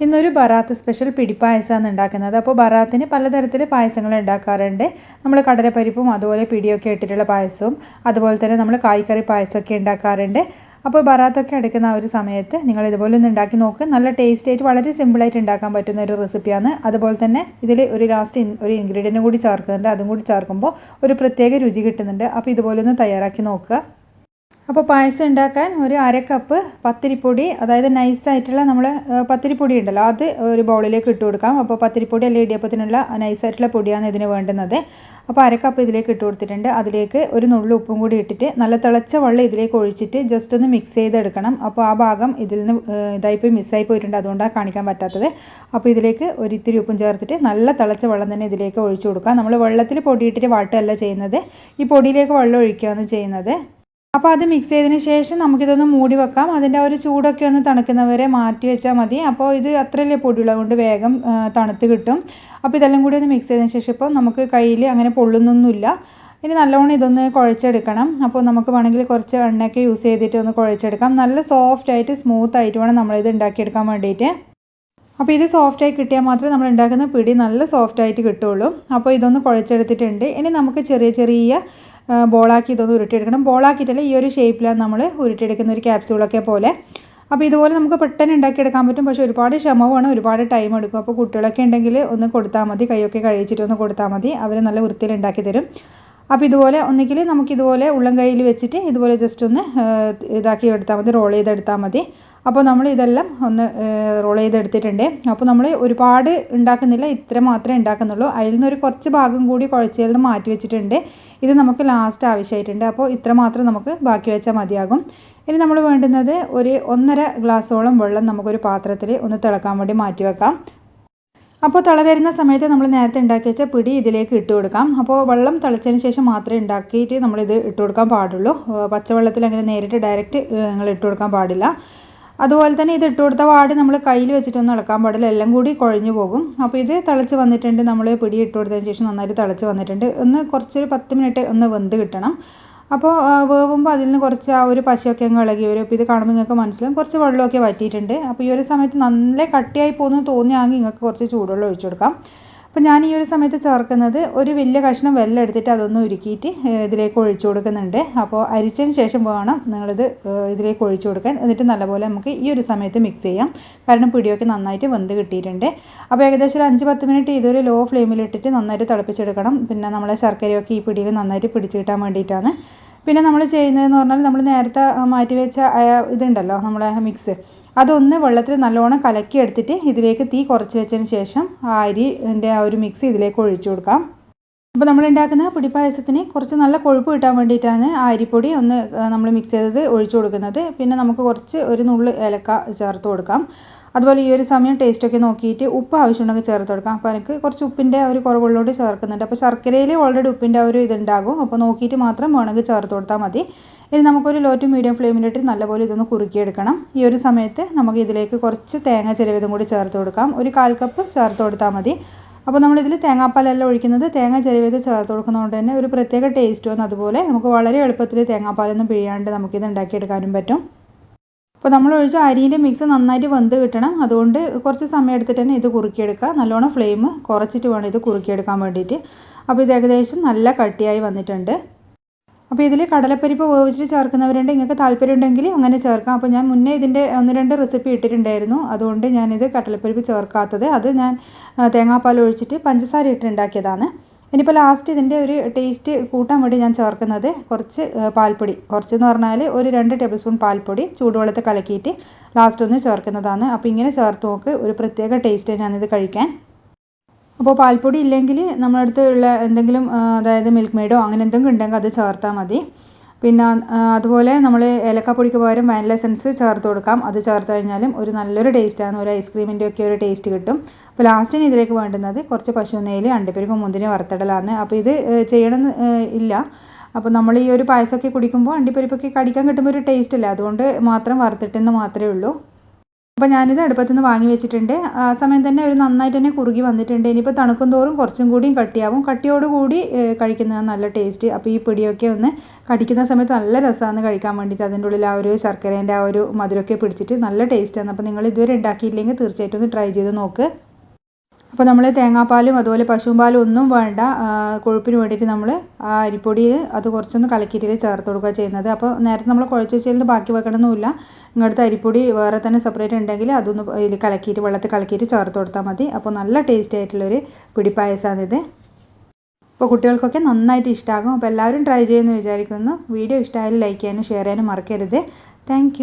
ഇന്നൊരു ബറാത്ത് സ്പെഷ്യൽ പിടിപ്പായസമാണ് ഉണ്ടാക്കുന്നത്. അപ്പോൾ ബറാത്തിന് പലതരത്തിൽ പായസങ്ങൾ ഉണ്ടാക്കാറുണ്ട്. നമ്മൾ കടലപ്പരിപ്പും അതുപോലെ പിടിയൊക്കെ ഇട്ടിട്ടുള്ള പായസവും അതുപോലെ തന്നെ നമ്മൾ കായ്ക്കറി പായസമൊക്കെ ഉണ്ടാക്കാറുണ്ട്. അപ്പോൾ ബറാത്തൊക്കെ എടുക്കുന്ന ആ ഒരു സമയത്ത് നിങ്ങൾ ഇതുപോലെ ഒന്ന് ഉണ്ടാക്കി നോക്കുക നല്ല ടേസ്റ്റ് ആയിട്ട് വളരെ സിമ്പിളായിട്ട് ഉണ്ടാക്കാൻ പറ്റുന്ന ഒരു റെസിപ്പിയാണ് അതുപോലെ തന്നെ ഇതിൽ ഒരു ലാസ്റ്റ് ഒരു ഇൻഗ്രീഡിയന്റും കൂടി ചേർക്കുന്നുണ്ട്. അതും കൂടി ചേർക്കുമ്പോൾ ഒരു പ്രത്യേക രുചി കിട്ടുന്നുണ്ട്. അപ്പോൾ ഇതുപോലെ ഒന്ന് തയ്യാറാക്കി നോക്കുക. അപ്പോൾ പായസം ഉണ്ടാക്കാൻ ഒരു അര കപ്പ് പത്തിരിപ്പൊടി അതായത് നൈസായിട്ടുള്ള നമ്മൾ പത്തിരിപ്പൊടി ഉണ്ടല്ലോ അത് ഒരു ബൗളിലേക്ക് ഇട്ട് കൊടുക്കാം. അപ്പോൾ പത്തിരിപ്പൊടി അല്ലെങ്കിൽ ഇടിയപ്പത്തിനുള്ള നൈസായിട്ടുള്ള പൊടിയാണ് ഇതിന് വേണ്ടുന്നത്. അപ്പോൾ അര കപ്പ് ഇതിലേക്ക് ഇട്ട് കൊടുത്തിട്ടുണ്ട്. അതിലേക്ക് ഒരു നുള്ളു ഉപ്പും കൂടി ഇട്ടിട്ട് നല്ല തിളച്ച വെള്ളം ഇതിലേക്ക് ഒഴിച്ചിട്ട് ജസ്റ്റ് ഒന്ന് മിക്സ് ചെയ്തെടുക്കണം. അപ്പോൾ ആ ഭാഗം ഇതിൽ നിന്ന് ഇതായിപ്പോയി മിസ്സായി പോയിട്ടുണ്ട്. അതുകൊണ്ടാണ് കാണിക്കാൻ പറ്റാത്തത്. അപ്പോൾ ഇതിലേക്ക് ഒരു ഇത്തിരി ഉപ്പും ചേർത്തിട്ട് നല്ല തിളച്ച വെള്ളം തന്നെ ഇതിലേക്ക് ഒഴിച്ചു കൊടുക്കാം. നമ്മൾ വെള്ളത്തിൽ പൊടിയിട്ടിട്ട് വാട്ടുകയല്ല ചെയ്യുന്നത്. ഈ പൊടിയിലേക്ക് വെള്ളം ഒഴിക്കുകയാണ് ചെയ്യുന്നത്. അപ്പോൾ അത് മിക്സ് ചെയ്തതിന് ശേഷം നമുക്കിതൊന്ന് മൂടി വെക്കാം. അതിന്റെ ഒരു ചൂടൊക്കെ ഒന്ന് തണുക്കുന്നവരെ മാറ്റി വെച്ചാൽ മതി. അപ്പോൾ ഇത് അത്രയല്ലേ പൊടിയുള്ളത് കൊണ്ട് വേഗം തണുത്ത് കിട്ടും. അപ്പോൾ ഇതെല്ലാം കൂടി ഒന്ന് മിക്സ് ചെയ്തതിന് ശേഷം ഇപ്പോൾ നമുക്ക് കയ്യിൽ അങ്ങനെ പൊള്ളുന്നൊന്നുമില്ല. ഇനി നല്ലോണം ഇതൊന്ന് കുഴച്ചെടുക്കണം. അപ്പോൾ നമുക്ക് വേണമെങ്കിൽ കുറച്ച് എണ്ണയൊക്കെ യൂസ് ചെയ്തിട്ട് ഒന്ന് കുഴച്ചെടുക്കാം. നല്ല സോഫ്റ്റ് ആയിട്ട് സ്മൂത്ത് ആയിട്ട് വേണം നമ്മളിത് ഉണ്ടാക്കിയെടുക്കാൻ വേണ്ടിയിട്ട് അപ്പോൾ ഇത് സോഫ്റ്റായി കിട്ടിയാൽ മാത്രമേ നമ്മൾ ഉണ്ടാക്കുന്ന പിടി നല്ല സോഫ്റ്റായിട്ട് കിട്ടുള്ളൂ. അപ്പോൾ ഇതൊന്ന് കുഴച്ചെടുത്തിട്ടുണ്ട്. ഇനി നമുക്ക് ചെറിയ ചെറിയ ബോളാക്കി ഇതൊന്ന് ഉരുട്ടിയെടുക്കണം. ബോളാക്കിയിട്ടല്ല ഈ ഒരു ഷേപ്പിലാണ് നമ്മൾ ഉരുട്ടിയെടുക്കുന്ന ഒരു ക്യാപ്സ്യൂളൊക്കെ പോലെ. അപ്പോൾ ഇതുപോലെ നമുക്ക് പെട്ടെന്ന് ഉണ്ടാക്കിയെടുക്കാൻ പറ്റും. പക്ഷേ ഒരുപാട് ക്ഷമമാണ് ഒരുപാട് ടൈം എടുക്കും. അപ്പോൾ കുട്ടികളൊക്കെ ഉണ്ടെങ്കിൽ ഒന്ന് കൊടുത്താൽ മതി. കൈയൊക്കെ കഴിച്ചിട്ട് ഒന്ന് കൊടുത്താൽ മതി. അവർ നല്ല വൃത്തിയിൽ ഉണ്ടാക്കി തരും. അപ്പോൾ ഇതുപോലെ ഒന്നുകിൽ നമുക്കിതുപോലെ ഉള്ളം കയ്യിൽ വെച്ചിട്ട് ഇതുപോലെ ജസ്റ്റ് ഒന്ന് ഇതാക്കി എടുത്താൽ മതി റോൾ ചെയ്തെടുത്താൽ മതി. അപ്പോൾ നമ്മൾ ഇതെല്ലാം ഒന്ന് റോൾ ചെയ്തെടുത്തിട്ടുണ്ട്. അപ്പോൾ നമ്മൾ ഒരുപാട് ഉണ്ടാക്കുന്നില്ല ഇത്ര മാത്രമേ ഉണ്ടാക്കുന്നുള്ളൂ. അതിൽ നിന്നൊരു കുറച്ച് ഭാഗം കൂടി കുഴച്ചതിൽ നിന്ന് മാറ്റി വെച്ചിട്ടുണ്ട്. ഇത് നമുക്ക് ലാസ്റ്റ് ആവശ്യമായിട്ടുണ്ട്. അപ്പോൾ ഇത്ര മാത്രം നമുക്ക് ബാക്കി വെച്ചാൽ മതിയാകും. ഇനി നമ്മൾ വേണ്ടുന്നത് ഒരു ഒന്നര ഗ്ലാസ്സോളം വെള്ളം നമുക്കൊരു പാത്രത്തിൽ ഒന്ന് തിളക്കാൻ വേണ്ടി മാറ്റി വെക്കാം. അപ്പോൾ തിള വരുന്ന സമയത്ത് നമ്മൾ നേരത്തെ ഉണ്ടാക്കി വെച്ച പിടി ഇതിലേക്ക് ഇട്ട് കൊടുക്കാം. അപ്പോൾ വെള്ളം തിളച്ചതിന് ശേഷം മാത്രമേ ഉണ്ടാക്കിയിട്ട് നമ്മളിത് ഇട്ട് കൊടുക്കാൻ പാടുള്ളൂ. പച്ചവെള്ളത്തിൽ അങ്ങനെ നേരിട്ട് ഡയറക്റ്റ് നിങ്ങൾ ഇട്ട് കൊടുക്കാൻ പാടില്ല. അതുപോലെ തന്നെ ഇത് ഇട്ട് കൊടുത്ത പാട് നമ്മൾ കയ്യിൽ വെച്ചിട്ടൊന്നും ഇളക്കാൻ പാടില്ല. എല്ലാം കൂടി കുഴഞ്ഞു പോകും. അപ്പോൾ ഇത് തിളച്ച് വന്നിട്ടുണ്ട്. നമ്മൾ പിടി ഇട്ട് കൊടുത്തതിന് ശേഷം നന്നായിട്ട് തിളച്ച് വന്നിട്ടുണ്ട്. ഒന്ന് കുറച്ചൊരു പത്ത് മിനിറ്റ് ഒന്ന് വെന്ത് കിട്ടണം. അപ്പോൾ വേവുമ്പോൾ അതിൽ നിന്ന് കുറച്ച് ആ ഒരു പശയൊക്കെ അങ്ങ് ഇളകി വരും അപ്പോൾ ഇത് കാണുമ്പോൾ നിങ്ങൾക്ക് മനസ്സിലാവും. കുറച്ച് വെള്ളമൊക്കെ വറ്റിയിട്ടുണ്ട്. അപ്പോൾ ഈ ഒരു സമയത്ത് നല്ല കട്ടിയായി പോകുന്നു തോന്നിയാണെങ്കിൽ നിങ്ങൾക്ക് കുറച്ച് ചൂടുവെള്ളം ഒഴിച്ചു കൊടുക്കാം. അപ്പോൾ ഞാൻ ഈ ഒരു സമയത്ത് ചേർക്കുന്നത് ഒരു വലിയ കഷ്ണം വെല്ലം എടുത്തിട്ട് അതൊന്ന് ഉരുക്കിയിട്ട് ഇതിലേക്ക് ഒഴിച്ചു കൊടുക്കുന്നുണ്ട്. അപ്പോൾ അരിച്ചതിന് ശേഷം വേണം നിങ്ങളിത് ഇതിലേക്ക് ഒഴിച്ചു കൊടുക്കാൻ. എന്നിട്ട് നല്ലപോലെ നമുക്ക് ഈ ഒരു സമയത്ത് മിക്സ് ചെയ്യാം. കാരണം പിടിയൊക്കെ നന്നായിട്ട് വെന്ത് കിട്ടിയിട്ടുണ്ട്. അപ്പോൾ ഏകദേശം ഒരു അഞ്ച് പത്ത് മിനിറ്റ് ഇതൊരു ലോ ഫ്ലെയിമിലിട്ടിട്ട് നന്നായിട്ട് തിളപ്പിച്ചെടുക്കണം. പിന്നെ നമ്മളെ ശർക്കരയൊക്കെ ഈ പിടിയിൽ നന്നായിട്ട് പിടിച്ചു കിട്ടാൻ വേണ്ടിയിട്ടാണ്. പിന്നെ നമ്മൾ ചെയ്യുന്നതെന്ന് പറഞ്ഞാൽ നമ്മൾ നേരത്തെ മാറ്റി വെച്ച ഇതുണ്ടല്ലോ നമ്മളെ മിക്സ് അതൊന്ന് വെള്ളത്തിൽ നല്ലോണം കലക്കി എടുത്തിട്ട് ഇതിലേക്ക് തീ കുറച്ച് വെച്ചതിന് ശേഷം ആ അരിന്റെ ആ ഒരു മിക്സ് ഇതിലേക്ക് ഒഴിച്ചു കൊടുക്കാം. അപ്പോൾ നമ്മൾ ഉണ്ടാക്കുന്ന പൊടിപ്പായസത്തിന് കുറച്ച് നല്ല കൊഴുപ്പ് കിട്ടാൻ വേണ്ടിയിട്ടാണ് അരിപ്പൊടി ഒന്ന് നമ്മൾ മിക്സ് ചെയ്തത് ഒഴിച്ചു കൊടുക്കുന്നത്. പിന്നെ നമുക്ക് കുറച്ച് ഒരു നുള്ള് ഏലക്ക ചേർത്ത് കൊടുക്കാം. അതുപോലെ ഈ ഒരു സമയം ടേസ്റ്റൊക്കെ നോക്കിയിട്ട് ഉപ്പ് ആവശ്യമുണ്ടെങ്കിൽ ചേർത്ത് കൊടുക്കാം. അപ്പോൾ എനിക്ക് കുറച്ച് ഉപ്പിന്റെ ഒരു കുറവുള്ളതുകൊണ്ട് ചേർക്കുന്നുണ്ട്. അപ്പോൾ ശർക്കരയിൽ ഓൾറെഡി ഉപ്പിന്റെ ഒരു ഇതുണ്ടാകും. അപ്പോൾ നോക്കിയിട്ട് മാത്രം വേണമെങ്കിൽ ചേർത്ത് കൊടുത്താൽ മതി. ഇനി നമുക്കൊരു ലോ ടു മീഡിയം ഫ്ലെയിമിലിട്ട് നല്ലപോലെ ഇതൊന്ന് കുറുക്കിയെടുക്കണം. ഈ ഒരു സമയത്ത് നമുക്ക് ഇതിലേക്ക് കുറച്ച് തേങ്ങ ചെരുവതും കൂടി ചേർത്ത് കൊടുക്കാം. ഒരു കാൽ കപ്പ് ചേർത്ത് കൊടുത്താൽ മതി. അപ്പോൾ നമ്മളിതിൽ തേങ്ങാപ്പാലല്ല ഒഴിക്കുന്നത് തേങ്ങ ചെരുവത് ചേർത്ത് കൊടുക്കുന്നതുകൊണ്ട് തന്നെ ഒരു പ്രത്യേക ടേസ്റ്റ് വന്ന് അതുപോലെ നമുക്ക് വളരെ എളുപ്പത്തിൽ തേങ്ങാപ്പാലൊന്നും പിഴിയാണ്ട് നമുക്കിത് ഉണ്ടാക്കിയെടുക്കാനും പറ്റും. അപ്പോൾ നമ്മൾ ഒഴിച്ച അരിയിന്റെ മിക്സ് നന്നായിട്ട് വെന്ത് കിട്ടണം. അതുകൊണ്ട് കുറച്ച് സമയം എടുത്തിട്ട് തന്നെ ഇത് കുറുക്കിയെടുക്കുക. നല്ലോണം ഫ്ലെയിം കുറച്ചിട്ട് വേണം ഇത് കുറുക്കിയെടുക്കാൻ വേണ്ടിയിട്ട്. അപ്പോൾ ഇത് ഏകദേശം നല്ല കട്ടിയായി വന്നിട്ടുണ്ട്. അപ്പോൾ ഇതിൽ കടലപ്പരിപ്പ് വേവിച്ചിട്ട് ചേർക്കുന്നവരുണ്ട്. നിങ്ങൾക്ക് താല്പര്യം ഉണ്ടെങ്കിൽ അങ്ങനെ ചേർക്കാം. അപ്പോൾ ഞാൻ മുന്നേ ഇതിന്റെ ഒന്ന് രണ്ട് റെസിപ്പി ഇട്ടിട്ടുണ്ടായിരുന്നു. അതുകൊണ്ട് ഞാനിത് കടലപ്പരിപ്പ് ചേർക്കാത്തത്. അത് ഞാൻ തേങ്ങാപ്പാൽ ഒഴിച്ചിട്ട് പഞ്ചസാര ഇട്ടുണ്ടാക്കിയതാണ് ഇനിയിപ്പോൾ ലാസ്റ്റ് ഇതിന്റെ ഒരു ടേസ്റ്റ് കൂട്ടാൻ വേണ്ടി ഞാൻ ചേർക്കുന്നത് കുറച്ച് പാൽപ്പൊടി. കുറച്ചെന്ന് പറഞ്ഞാൽ ഒരു രണ്ട് ടേബിൾ സ്പൂൺ പാൽപ്പൊടി ചൂടുവെള്ളത്തിൽ കലക്കിയിട്ട് ലാസ്റ്റ് ഒന്ന് ചേർക്കുന്നതാണ്. അപ്പോൾ ഇങ്ങനെ ചേർത്ത് നോക്ക് ഒരു പ്രത്യേക ടേസ്റ്റ് ഞാനിത് കഴിക്കാൻ. അപ്പോൾ പാൽപ്പൊടി ഇല്ലെങ്കിൽ നമ്മളടുത്ത് ഉള്ള എന്തെങ്കിലും അതായത് മിൽക്ക് മെയ്ഡോ അങ്ങനെ എന്തെങ്കിലും ഉണ്ടെങ്കിൽ അത് ചേർത്താൽ മതി. പിന്നെ അതുപോലെ നമ്മൾ ഏലക്കാപ്പൊടിക്ക് പകരം വാനില എസൻസ് ചേർത്ത് കൊടുക്കാം. അത് ചേർത്ത് കഴിഞ്ഞാലും ഒരു നല്ലൊരു ടേസ്റ്റാണ് ഒരു ഐസ്ക്രീമിന്റെ ഒക്കെ ഒരു ടേസ്റ്റ് കിട്ടും. അപ്പോൾ ലാസ്റ്റിന് ഇതിലേക്ക് വേണ്ടുന്നത് കുറച്ച് പശു നെയ്യിൽ അണ്ടിപ്പരിപ്പ് മുന്തിരി വറുത്തിടലാണ്. അപ്പോൾ ഇത് ചെയ്യണം ഇല്ല. അപ്പോൾ നമ്മൾ ഈ ഒരു പായസമൊക്കെ കുടിക്കുമ്പോൾ അണ്ടിപ്പരിപ്പൊക്കെ കടിക്കാൻ കിട്ടുമ്പോൾ ഒരു ടേസ്റ്റ് ഇല്ല. അതുകൊണ്ട് മാത്രം വറുത്തിട്ടെന്ന് മാത്രമേ ഉള്ളൂ. അപ്പോൾ ഞാനിത് അടുപ്പത്ത് നിന്ന് വാങ്ങി വെച്ചിട്ടുണ്ട്. ആ സമയം തന്നെ ഒരു നന്നായിട്ട് തന്നെ കുറുകി വന്നിട്ടുണ്ട്. ഇനിയിപ്പോൾ തണുക്കും തോറും കുറച്ചും കൂടിയും കട്ടിയാവും. കട്ടിയോടുകൂടി കഴിക്കുന്നത് നല്ല ടേസ്റ്റ്. അപ്പോൾ ഈ പൊടിയൊക്കെ ഒന്ന് കടിക്കുന്ന സമയത്ത് നല്ല രസമാണ് കഴിക്കാൻ വേണ്ടിയിട്ട് അതിന്റെ ഉള്ളിൽ ആ ഒരു ശർക്കരേന്റെ ആ ഒരു മധുരമൊക്കെ പിടിച്ചിട്ട് നല്ല ടേസ്റ്റാണ്. അപ്പോൾ നിങ്ങൾ ഇതുവരെ ഉണ്ടാക്കിയില്ലെങ്കിൽ തീർച്ചയായിട്ടും ഒന്ന് ട്രൈ ചെയ്ത് നോക്ക്. അപ്പോൾ നമ്മൾ തേങ്ങാപ്പാലും അതുപോലെ പശുമ്പാലും പാലും ഒന്നും വേണ്ട. കൊഴുപ്പിന് വേണ്ടിയിട്ട് നമ്മൾ ആ അരിപ്പൊടിയിൽ അത് കുറച്ചൊന്ന് കലക്കിയിട്ട് ചേർത്ത് കൊടുക്കുക ചെയ്യുന്നത്. അപ്പോൾ നേരത്തെ നമ്മൾ കുഴച്ച് വെച്ചതിൽ ബാക്കി വെക്കണമെന്നില്ല ഇങ്ങോട്ട് അരിപ്പൊടി വേറെ തന്നെ സെപ്പറേറ്റ് ഉണ്ടെങ്കിൽ അതൊന്ന് ഇതിൽ കലക്കിയിട്ട് വെള്ളത്തിൽ കലക്കിയിട്ട് ചേർത്ത് കൊടുത്താൽ മതി. അപ്പോൾ നല്ല ടേസ്റ്റ് ആയിട്ടുള്ളൊരു പിടിപ്പായസമാണിത് അപ്പോൾ കുട്ടികൾക്കൊക്കെ നന്നായിട്ട് ഇഷ്ടമാകും അപ്പോൾ എല്ലാവരും ട്രൈ ചെയ്യുമെന്ന് വിചാരിക്കുന്നു. വീഡിയോ ഇഷ്ടമായാലും ലൈക്ക് ചെയ്യാനും ഷെയർ ചെയ്യാനും മറക്കരുത്. താങ്ക്